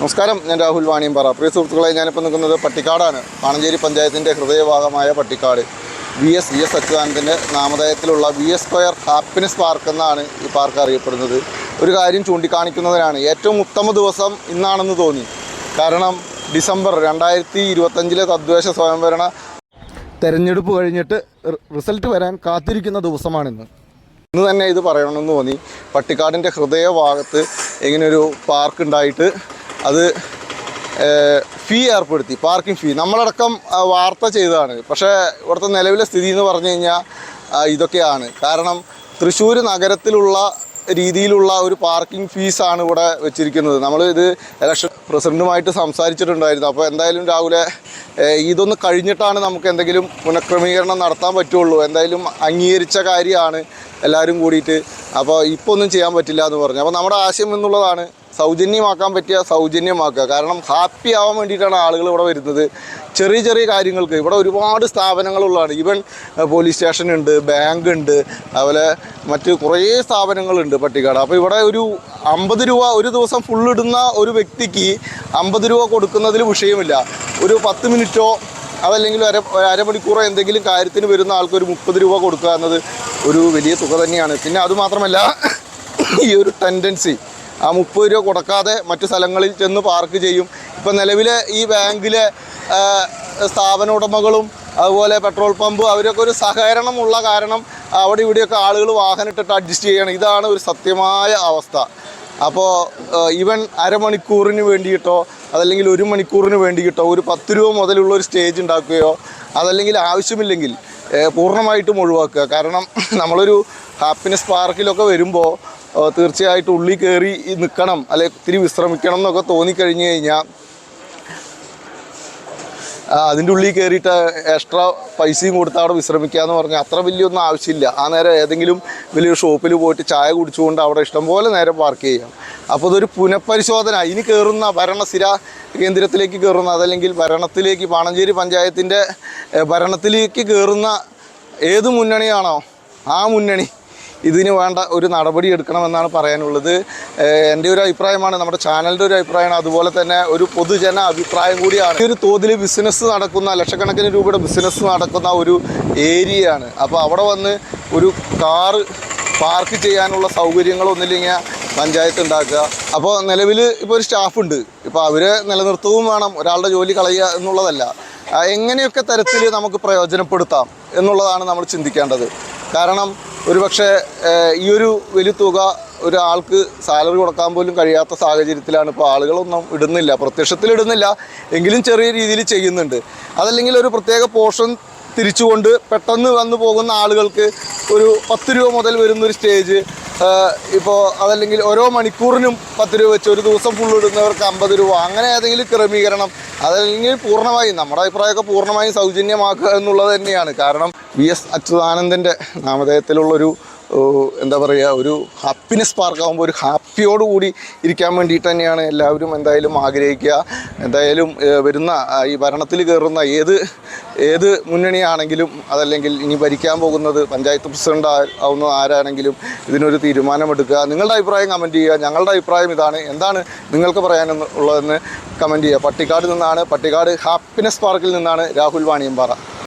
നമസ്കാരം ഞാൻ രാഹുൽ വാണിയമ്പാറ പ്രിയ സുഹൃത്തുക്കളെ ഞാനിപ്പോൾ നിൽക്കുന്നത് പട്ടിക്കാടാണ്. പാണഞ്ചേരി പഞ്ചായത്തിന്റെ ഹൃദയഭാഗമായ Pattikkad. V S V S അച്യുതാനന്ദന്റെ നാമധേയത്തിലുള്ള V S square happiness park എന്നാണ് ഈ പാർക്ക് അറിയപ്പെടുന്നത്. ഒരു കാര്യം ചൂണ്ടിക്കാണിക്കുന്നതിനാണ് ഏറ്റവും ഉത്തമ ദിവസം ഇന്നാണെന്ന് തോന്നി. കാരണം ഡിസംബർ രണ്ടായിരത്തി ഇരുപത്തഞ്ചിലെ തദ്ദേശ സ്വയംഭരണ തെരഞ്ഞെടുപ്പ് കഴിഞ്ഞിട്ട് റിസൾട്ട് വരാൻ കാത്തിരിക്കുന്ന ദിവസമാണിന്ന്. ഇന്ന് തന്നെ ഇത് പറയണമെന്ന് തോന്നി. പട്ടിക്കാടിന്റെ ഹൃദയഭാഗത്ത് ഇങ്ങനൊരു പാർക്ക് ഉണ്ടായിട്ട് അത് ഫീ ഏർപ്പെടുത്തി പാർക്കിംഗ് ഫീ നമ്മളടക്കം വാർത്ത ചെയ്തതാണ്. പക്ഷേ ഇവിടുത്തെ നിലവിലെ സ്ഥിതി എന്ന് പറഞ്ഞു കഴിഞ്ഞാൽ ഇതൊക്കെയാണ്. കാരണം തൃശ്ശൂർ നഗരത്തിലുള്ള രീതിയിലുള്ള ഒരു പാർക്കിംഗ് ഫീസാണ് ഇവിടെ വെച്ചിരിക്കുന്നത്. നമ്മൾ ഇത് ഇലക്ഷൻ പ്രസിഡന്റുമായിട്ട് സംസാരിച്ചിട്ടുണ്ടായിരുന്നു. അപ്പോൾ എന്തായാലും രാവിലെ ഇതൊന്ന് കഴിഞ്ഞിട്ടാണ് നമുക്ക് എന്തെങ്കിലും പുനഃക്രമീകരണം നടത്താൻ പറ്റുള്ളൂ. എന്തായാലും അംഗീകരിച്ച കാര്യമാണ് എല്ലാവരും കൂടിയിട്ട്. അപ്പോൾ ഇപ്പോൾ ഒന്നും ചെയ്യാൻ പറ്റില്ല എന്ന് പറഞ്ഞു. അപ്പോൾ നമ്മുടെ ആശയം എന്നുള്ളതാണ് സൗജന്യമാക്കാൻ പറ്റിയ സൗജന്യമാക്കുക. കാരണം ഹാപ്പി ആവാൻ വേണ്ടിയിട്ടാണ് ആളുകൾ ഇവിടെ വരുന്നത്. ചെറിയ ചെറിയ കാര്യങ്ങൾക്ക് ഇവിടെ ഒരുപാട് സ്ഥാപനങ്ങളുള്ളതാണ്. ഈവൻ പോലീസ് സ്റ്റേഷൻ ഉണ്ട് ബാങ്ക് ഉണ്ട് അതുപോലെ മറ്റ് കുറേ സ്ഥാപനങ്ങളുണ്ട് പട്ടിക്കാട്. അപ്പോൾ ഇവിടെ ഒരു അമ്പത് രൂപ ഒരു ദിവസം ഫുൾ ഇടുന്ന ഒരു വ്യക്തിക്ക് അമ്പത് രൂപ കൊടുക്കുന്നതിൽ വിഷയമില്ല. ഒരു പത്ത് മിനിറ്റോ അതല്ലെങ്കിൽ അര അരമണിക്കൂറോ എന്തെങ്കിലും കാര്യത്തിന് വരുന്ന ആൾക്ക് ഒരു മുപ്പത് രൂപ കൊടുക്കുക എന്നത് ഒരു വലിയ തുക തന്നെയാണ്. പിന്നെ അതുമാത്രമല്ല ഈ ഒരു ടെൻഡൻസി ആ മുപ്പത് രൂപ കൊടുക്കാതെ മറ്റു സ്ഥലങ്ങളിൽ ചെന്ന് പാർക്ക് ചെയ്യും. ഇപ്പം നിലവിലെ ഈ ബാങ്കിലെ സ്ഥാപന ഉടമകളും അതുപോലെ പെട്രോൾ പമ്പ് അവരൊക്കെ ഒരു സഹകരണമുള്ള കാരണം അവിടെ ഇവിടെയൊക്കെ ആളുകൾ വാഹനം ഇട്ടിട്ട് അഡ്ജസ്റ്റ് ചെയ്യണം. ഇതാണ് ഒരു സത്യമായ അവസ്ഥ. അപ്പോൾ ഈവൻ അരമണിക്കൂറിന് വേണ്ടിയിട്ടോ അതല്ലെങ്കിൽ ഒരു മണിക്കൂറിന് വേണ്ടിയിട്ടോ ഒരു പത്ത് രൂപ മുതലുള്ള ഒരു സ്റ്റേജ് ഉണ്ടാക്കുകയോ അതല്ലെങ്കിൽ ആവശ്യമില്ലെങ്കിൽ പൂർണമായിട്ടും ഒഴിവാക്കുക. കാരണം നമ്മളൊരു ഹാപ്പിനെസ് പാർക്കിലൊക്കെ വരുമ്പോൾ തീർച്ചയായിട്ടും ഉള്ളിൽ കയറി നിൽക്കണം അല്ലെ ഇത്തിരി വിശ്രമിക്കണം എന്നൊക്കെ തോന്നിക്കഴിഞ്ഞ് കഴിഞ്ഞാൽ അതിന്റെ ഉള്ളിൽ കയറിയിട്ട് എക്സ്ട്രാ പൈസയും കൊടുത്ത് അവിടെ വിശ്രമിക്കുക എന്ന് പറഞ്ഞാൽ അത്ര വലിയൊന്നും ആവശ്യമില്ല. ആ നേരം ഏതെങ്കിലും വലിയൊരു ഷോപ്പിൽ പോയിട്ട് ചായ കുടിച്ചുകൊണ്ട് അവിടെ ഇഷ്ടംപോലെ നേരം പാർക്ക് ചെയ്യാം. അപ്പോൾ ഇതൊരു പുനഃപരിശോധന. ഇനി കയറുന്ന ഭരണസ്ഥിര കേന്ദ്രത്തിലേക്ക് കയറുന്ന അതല്ലെങ്കിൽ ഭരണത്തിലേക്ക് പാണഞ്ചേരി പഞ്ചായത്തിന്റെ ഭരണത്തിലേക്ക് കയറുന്ന ഏത് മുന്നണിയാണോ ആ മുന്നണി ഇതിന് വേണ്ട ഒരു നടപടി എടുക്കണമെന്നാണ് പറയാനുള്ളത്. എന്റെ ഒരു അഭിപ്രായമാണ് നമ്മുടെ ചാനലിന്റെ ഒരു അഭിപ്രായമാണ്. അതുപോലെ തന്നെ ഒരു പൊതുജന അഭിപ്രായം കൂടിയാണ്. ഈ ഒരു തോതിൽ ബിസിനസ് നടക്കുന്ന ലക്ഷക്കണക്കിന് രൂപയുടെ ബിസിനസ് നടക്കുന്ന ഒരു ഏരിയയാണ്. അപ്പോൾ അവിടെ വന്ന് ഒരു കാറ് പാർക്ക് ചെയ്യാനുള്ള സൗകര്യങ്ങളൊന്നുമില്ലെങ്കിൽ പഞ്ചായത്ത് ഉണ്ടാക്കുക. അപ്പോൾ നിലവിൽ ഇപ്പോൾ ഒരു സ്റ്റാഫ് ഉണ്ട്. ഇപ്പോൾ അവരെ നിലനിർത്തവും വേണം. ഒരാളുടെ ജോലി കളയുക എന്നുള്ളതല്ല. എങ്ങനെയൊക്കെ തരത്തിൽ നമുക്ക് പ്രയോജനപ്പെടുത്താം എന്നുള്ളതാണ് നമ്മൾ ചിന്തിക്കേണ്ടത്. കാരണം ഒരുപക്ഷെ ഈ ഒരു വലിയ തുക ഒരാൾക്ക് സാലറി കൊടുക്കാൻ പോലും കഴിയാത്ത സാഹചര്യത്തിലാണ് ഇപ്പോൾ ആളുകളൊന്നും ഇടുന്നില്ല. പ്രത്യക്ഷത്തിൽ ഇടുന്നില്ല. എങ്കിലും ചെറിയ രീതിയിൽ ചെയ്യുന്നുണ്ട്. അതല്ലെങ്കിൽ ഒരു പ്രത്യേക പോർഷൻ തിരിച്ചുകൊണ്ട് പെട്ടെന്ന് വന്നു പോകുന്ന ആളുകൾക്ക് ഒരു പത്ത് രൂപ മുതൽ വരുന്നൊരു സ്റ്റേജ് ഇപ്പോൾ അതല്ലെങ്കിൽ ഓരോ മണിക്കൂറിനും പത്ത് രൂപ വെച്ച് ഒരു ദിവസം ഫുൾ ഇടുന്നവർക്ക് അമ്പത് രൂപ അങ്ങനെ ഏതെങ്കിലും ക്രമീകരണം അതല്ലെങ്കിൽ പൂർണമായും നമ്മുടെ അഭിപ്രായമൊക്കെ പൂർണമായും സൗജന്യമാക്കുക എന്നുള്ളത് തന്നെയാണ്. കാരണം വി എസ് അച്യുതാനന്ദന്റെ നാമധേയത്തിലുള്ളൊരു എന്താ പറയുക ഒരു ഹാപ്പിനെസ് പാർക്ക് ആകുമ്പോൾ ഒരു ഹാപ്പിയോടുകൂടി ഇരിക്കാൻ വേണ്ടിയിട്ട് തന്നെയാണ് എല്ലാവരും എന്തായാലും ആഗ്രഹിക്കുക. എന്തായാലും വരുന്ന ഈ ഭരണത്തിൽ കയറുന്ന ഏത് ഏത് മുന്നണിയാണെങ്കിലും അതല്ലെങ്കിൽ ഇനി ഭരിക്കാൻ പോകുന്നത് പഞ്ചായത്ത് പ്രസിഡന്റ് ആവുന്ന ആരാണെങ്കിലും ഇതിനൊരു തീരുമാനമെടുക്കുക. നിങ്ങളുടെ അഭിപ്രായം കമന്റ് ചെയ്യുക. ഞങ്ങളുടെ അഭിപ്രായം ഇതാണ്. എന്താണ് നിങ്ങൾക്ക് പറയാനുള്ളതെന്ന് കമന്റ് ചെയ്യുക. പട്ടിക്കാട് നിന്നാണ് പട്ടിക്കാട് ഹാപ്പിനെസ് പാർക്കിൽ നിന്നാണ് രാഹുൽ വാണിയമ്പാറ.